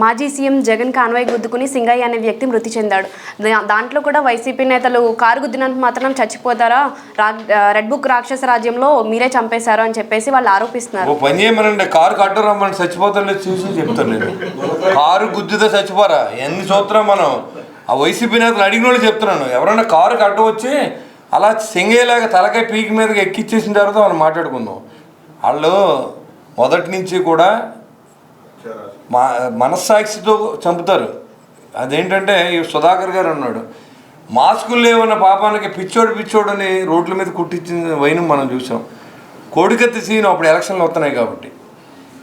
మాజీ CM Jagan convoy గుద్దుకుని సింగయ్య అనే వ్యక్తి మృతి చెందాడు. దాంట్లో కూడా వైసీపీ నేతలు కారు గుద్దినంత మాత్రం చచ్చిపోతారా? రా రెడ్ బుక్ రాక్షస రాజ్యంలో మీరే చంపేశారు అని చెప్పేసి వాళ్ళు ఆరోపిస్తున్నారు. ఓ పని చేయమనండి. కారు కట్టు రమ్మని చచ్చిపోతాను చూసి చెప్తాను నేను. కారు గుద్దితే చచ్చిపోరా? ఎన్ని చూస్తున్నాం మనం? ఆ వైసీపీ నేతలు అడిగిన వాళ్ళు చెప్తున్నాను. ఎవరైనా కారు కట్ట వచ్చి అలా సింగయ్యలాగా తలకాయ పీకి మీదకి ఎక్కిచ్చేసిన తర్వాత మనం మాట్లాడుకుందాం. వాళ్ళు మొదటి నుంచి కూడా మా మనస్సాక్షితో చంపుతారు. అదేంటంటే సుధాకర్ గారు అన్నాడు మాస్కులు లేవన్న పాపానికి పిచ్చోడు పిచ్చోడు అని రోడ్ల మీద కుట్టించిన వైను మనం చూసాం. కోడికత్తి సీను అప్పుడు ఎలక్షన్లు వస్తున్నాయి కాబట్టి.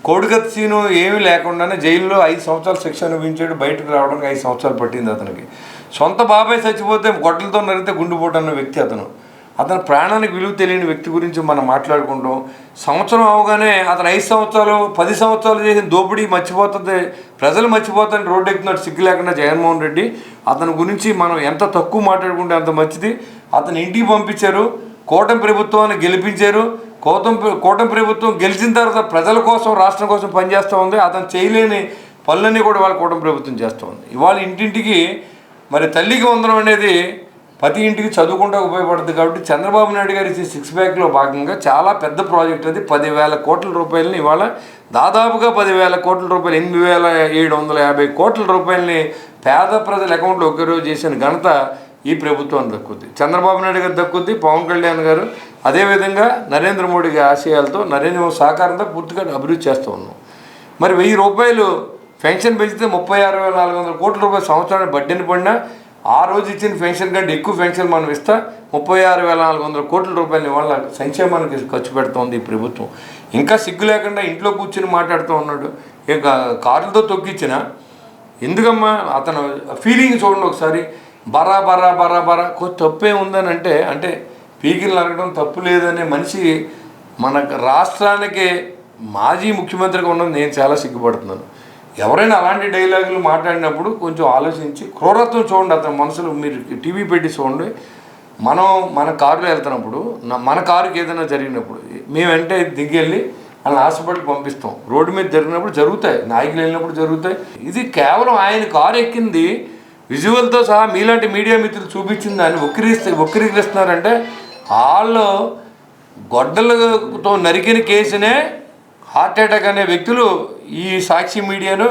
కోడికత్తి సీను ఏమీ లేకుండానే జైల్లో ఐదు సంవత్సరాలు శిక్ష అనుభవించాడు బయటకు రావడానికి ఐదు సంవత్సరాలు పట్టింది అతనికి. సొంత బాబాయ్ చచ్చిపోతే గొడ్డలతో నరిగితే గుండెపోటు అన్న వ్యక్తి అతను. అతని ప్రాణానికి విలువ తెలియని వ్యక్తి గురించి మనం మాట్లాడుకుంటాం. సంవత్సరం అవగానే అతను ఐదు సంవత్సరాలు పది సంవత్సరాలు చేసిన దోపిడీ మర్చిపోతుంది. ప్రజలు మర్చిపోతారని రోడ్డు ఎక్కుతున్నాడు సిగ్గు లేకుండా జగన్మోహన్ రెడ్డి అతని గురించి మనం ఎంత తక్కువ మాట్లాడుకుంటే అంత మంచిది. అతను ఇంటికి పంపించారు కూటమి ప్రభుత్వాన్ని గెలిపించారు. కూటమి కూటమి ప్రభుత్వం గెలిచిన తర్వాత ప్రజల కోసం రాష్ట్రం కోసం పనిచేస్తూ ఉంది. అతను చేయలేని పనులన్నీ కూడా వాళ్ళ కూటమి ప్రభుత్వం చేస్తూ ఉంది. ఇవాళ ఇంటింటికి మరి తల్లికి వందనం అనేది ప్రతి ఇంటికి చదువుకుంటూ ఉపయోగపడుతుంది కాబట్టి చంద్రబాబు నాయుడు గారి ఇచ్చే సిక్స్ ప్యాక్లో భాగంగా చాలా పెద్ద ప్రాజెక్ట్ అది. పదివేల కోట్ల రూపాయలని ఇవాళ దాదాపుగా పదివేల కోట్ల రూపాయలు ఎనిమిది వేల ఏడు వందల యాభై కోట్ల రూపాయలని పేద ప్రజల అకౌంట్లో ఒకే రోజు చేసిన ఘనత ఈ ప్రభుత్వం దక్కుద్ది. చంద్రబాబు నాయుడు గారు దక్కుద్ది పవన్ కళ్యాణ్ గారు. అదేవిధంగా నరేంద్ర మోడీ గారి ఆశయాలతో నరేంద్ర మోడీ సహకారంతో పూర్తిగా అభివృద్ధి చేస్తూ ఉన్నాం. మరి వెయ్యి రూపాయలు పెన్షన్ పెంచితే ముప్పై ఆరు వేల నాలుగు వందల కోట్ల రూపాయల సంవత్సరానికి బడ్డీని పడినా ఆ రోజు ఇచ్చిన పెన్షన్ కంటే ఎక్కువ పెన్షన్ మనం ఇస్తా ముప్పై ఆరు వేల నాలుగు వందల కోట్ల రూపాయలు ఇవాళ సంక్షేమానికి ఖర్చు పెడుతోంది ఈ ప్రభుత్వం. ఇంకా సిగ్గు లేకుండా ఇంట్లో కూర్చుని మాట్లాడుతూ ఉన్నాడు. ఇక కారులతో తొక్కిచ్చిన ఎందుకమ్మా అతను ఫీలింగ్ చూడండి ఒకసారి. బరా బరా బరా బరా. కొంచెం తప్పే ఉందని అంటే అంటే పీకిలు అరగడం తప్పు లేదనే మనిషి మన రాష్ట్రానికి మాజీ ముఖ్యమంత్రిగా ఉన్నది నేను చాలా సిగ్గుపడుతున్నాను. ఎవరైనా అలాంటి డైలాగులు మాట్లాడినప్పుడు కొంచెం ఆలోచించి క్రూరత్వం చూడండి అతని మనసులో. మీరు టీవీ పెట్టి చూడండి. మనం మన కారులో వెళ్తున్నప్పుడు మన కారుకి ఏదైనా జరిగినప్పుడు మేము వెంటనే దిగెళ్ళి వాళ్ళని హాస్పిటల్కి పంపిస్తాం. రోడ్డు మీద జరిగినప్పుడు జరుగుతాయి. నాయకులు వెళ్ళినప్పుడు జరుగుతాయి. ఇది కేవలం ఆయన కారు ఎక్కింది. విజువల్తో సహా మీలాంటి మీడియా మిత్రులు చూపించింది దాన్ని వక్రీస్తే వక్రీకరిస్తున్నారంటే వాళ్ళు గొడ్డలతో నరికిన కేసునే హార్ట్ అటాక్ అనే వ్యక్తులు ఈ సాక్షి మీడియాను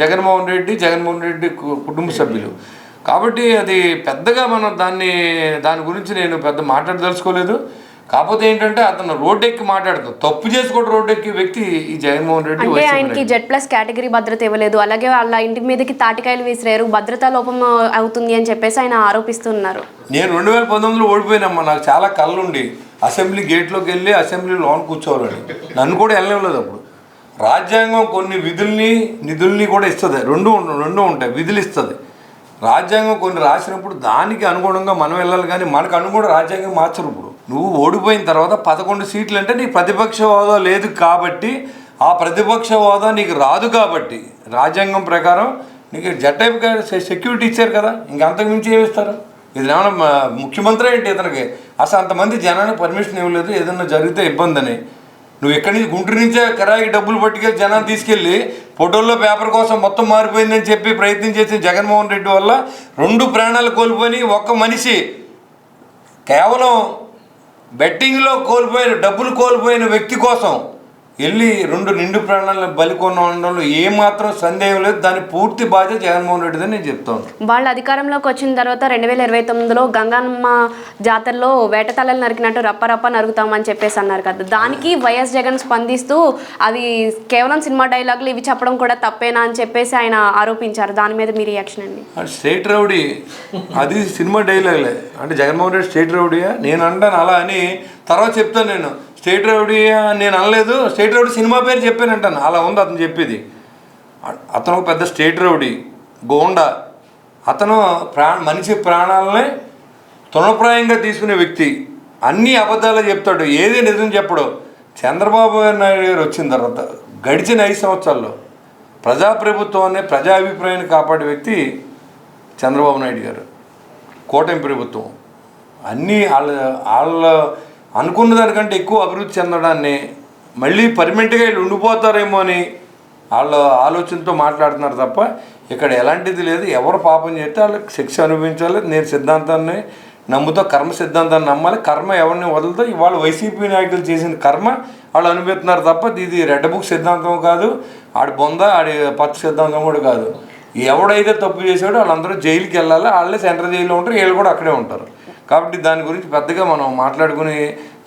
జగన్మోహన్ రెడ్డి జగన్మోహన్ రెడ్డి కుటుంబ సభ్యులు. కాబట్టి అది పెద్దగా మనం దాన్ని దాని గురించి నేను పెద్ద మాట్లాడదలుచుకోలేదు. కాకపోతే ఏంటంటే అతను రోడ్డు ఎక్కి మాట్లాడుతాడు తప్పు చేసుకోవడం రోడ్డు ఎక్కి వ్యక్తి ఈ జగన్మోహన్ రెడ్డి అంటే ఆయనకి జెడ్ ప్లస్ కేటగిరీ భద్రత ఇవ్వలేదు. అలాగే వాళ్ళ ఇంటి మీదకి తాటికాయలు విసిరారు. భద్రతా లోపం అవుతుంది అని చెప్పేసి ఆయన ఆరోపిస్తున్నారు. నేను రెండు వేల పంతొమ్మిదిలో ఓడిపోయినమ్మా. నాకు చాలా కళ్ళుండి. అసెంబ్లీ గేట్లోకి వెళ్ళి అసెంబ్లీ లోన్ కూర్చోవాలని. నన్ను కూడా వెళ్ళలేదు అప్పుడు. రాజ్యాంగం కొన్ని విధుల్ని నిధుల్ని కూడా ఇస్తుంది. రెండు రెండు ఉంటాయి. విధులు ఇస్తుంది రాజ్యాంగం కొన్ని రాసినప్పుడు దానికి అనుగుణంగా మనం వెళ్ళాలి కానీ మనకు అనుగుణ రాజ్యాంగం మార్చరు ఇప్పుడు. నువ్వు ఓడిపోయిన తర్వాత పదకొండు సీట్లు అంటే నీ ప్రతిపక్ష హోదా లేదు కాబట్టి ఆ ప్రతిపక్ష హోదా నీకు రాదు కాబట్టి రాజ్యాంగం ప్రకారం నీకు జట్టైపు సెక్యూరిటీ ఇచ్చారు కదా ఇంకంతకు మించి ఏమిస్తారు ఇది ఏమైనా ముఖ్యమంత్రి ఏంటి ఇతనికి? అసలు అంతమంది జనానికి పర్మిషన్ ఇవ్వలేదు. ఏదన్నా జరిగితే ఇబ్బంది అని. నువ్వు ఎక్కడి నుంచి గుంటూరు నుంచే కిరాయికి డబ్బులు పట్టుకెళ్ళి జనాన్ని తీసుకెళ్ళి ఫోటోల్లో పేపర్ కోసం మొత్తం మారిపోయిందని చెప్పి ప్రయత్నం చేసిన జగన్మోహన్ రెడ్డి వల్ల రెండు ప్రాణాలు కోల్పోయి ఒక్క మనిషి కేవలం బెట్టింగ్లో కోల్పోయిన డబ్బులు కోల్పోయిన వ్యక్తి కోసం వెళ్ళి రెండు నిండు ప్రాణాలను బలికొన్న ఉండడంలో ఏమాత్రం సందేహం లేదు. దాని పూర్తి బాధ్యత జగన్మోహన్ రెడ్డిదని నేను చెప్తాను వాళ్ళ అధికారంలోకి వచ్చిన తర్వాత రెండు వేల ఇరవై తొమ్మిదిలో గంగమ్మ జాతరలో వేటతలలు నరికినట్టు రప్ప రప్ప నరుగుతామని చెప్పేసి అన్నారు కదా. దానికి వైఎస్ జగన్ స్పందిస్తూ అది కేవలం సినిమా డైలాగులు ఇవి చెప్పడం కూడా తప్పేనా అని చెప్పేసి ఆయన ఆరోపించారు. దాని మీద మీ రియాక్షన్ అండి? స్టేట్ రౌడీ అది సినిమా డైలాగ్లే. అంటే జగన్మోహన్ రెడ్డి స్టేట్ రౌడీయా? నేను అంటాను అలా అని తర్వాత చెప్తాను నేను. స్టేట్ రౌడీ నేను అనలేదు. స్టేట్ రౌడీ సినిమా పేరు చెప్పాను అంటాను అలా ఉంది అతను చెప్పేది. అతను ఒక పెద్ద స్టేట్ రౌడీ గోండా. అతను ప్రా మనిషి ప్రాణాలని తృణప్రాయంగా తీసుకునే వ్యక్తి. అన్ని అబద్ధాలు చెప్తాడు. ఏది నిజం చెప్పడు. చంద్రబాబు నాయుడు గారు వచ్చిన తర్వాత గడిచిన ఐదు సంవత్సరాల్లో ప్రజాప్రభుత్వాన్ని ప్రజా అభిప్రాయాన్ని కాపాడే వ్యక్తి చంద్రబాబు నాయుడు గారు. కూటమి ప్రభుత్వం. అన్నీ వాళ్ళ వాళ్ళ అనుకున్న దానికంటే ఎక్కువ అభివృద్ధి చెందడాన్ని మళ్ళీ పర్మనెంట్గా వీళ్ళు ఉండిపోతారేమో అని వాళ్ళ ఆలోచనతో మాట్లాడుతున్నారు తప్ప ఇక్కడ ఎలాంటిది లేదు. ఎవరు పాపం చేస్తే వాళ్ళకి శిక్ష అనుభవించాలి. నేను సిద్ధాంతాన్ని నమ్ముతా కర్మ సిద్ధాంతాన్ని నమ్మాలి. కర్మ ఎవరిని వదులుతో ఇవాళ వైసీపీ నాయకులు చేసిన కర్మ వాళ్ళు అనుభవిస్తున్నారు తప్ప ఇది రెడ్ బుక్ సిద్ధాంతం కాదు. ఆడి బొంద ఆడి పచ్చ సిద్ధాంతం కూడా కాదు. ఎవడైతే తప్పు చేశాడో వాళ్ళందరూ జైలుకి వెళ్ళాలి వాళ్ళే సెంట్రల్ జైల్లో ఉంటారు వీళ్ళు కూడా అక్కడే ఉంటారు. కాబట్టి దాని గురించి పెద్దగా మనం మాట్లాడుకుని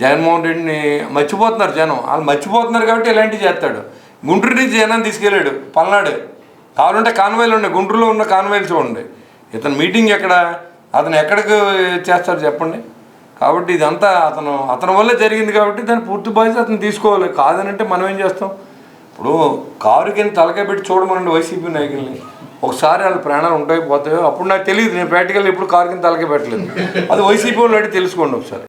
జగన్మోహన్ రెడ్డిని మర్చిపోతున్నారు జనం. వాళ్ళు మర్చిపోతున్నారు కాబట్టి ఇలాంటివి చేస్తాడు. గుంటూరు నుంచి జనం తీసుకెళ్ళాడు పల్నాడు. కావాలంటే కాన్వాయిలు ఉన్నాయి గుంటూరులో ఉన్న కాన్వాయిలు చూడండి. ఇతను మీటింగ్ ఎక్కడ అతను ఎక్కడికి చేస్తారు చెప్పండి. కాబట్టి ఇదంతా అతను అతని వల్లే జరిగింది కాబట్టి దాని పూర్తి బాధ్యత అతను తీసుకోవాలి. కాదనంటే మనం ఏం చేస్తాం? ఇప్పుడు కారు కింద తలకాయ పెట్టి చూడమనండి వైసీపీ నాయకుల్ని. ఒకసారి వాళ్ళ ప్రాణాలు ఉంటాయి పోతాయో అప్పుడు నాకు తెలియదు. నేను ప్రాక్టికల్ ఎప్పుడు కారు కింద పెట్టలేదు. అది వైసీపీ వాళ్ళు అడిగి తెలుసుకోండి ఒకసారి.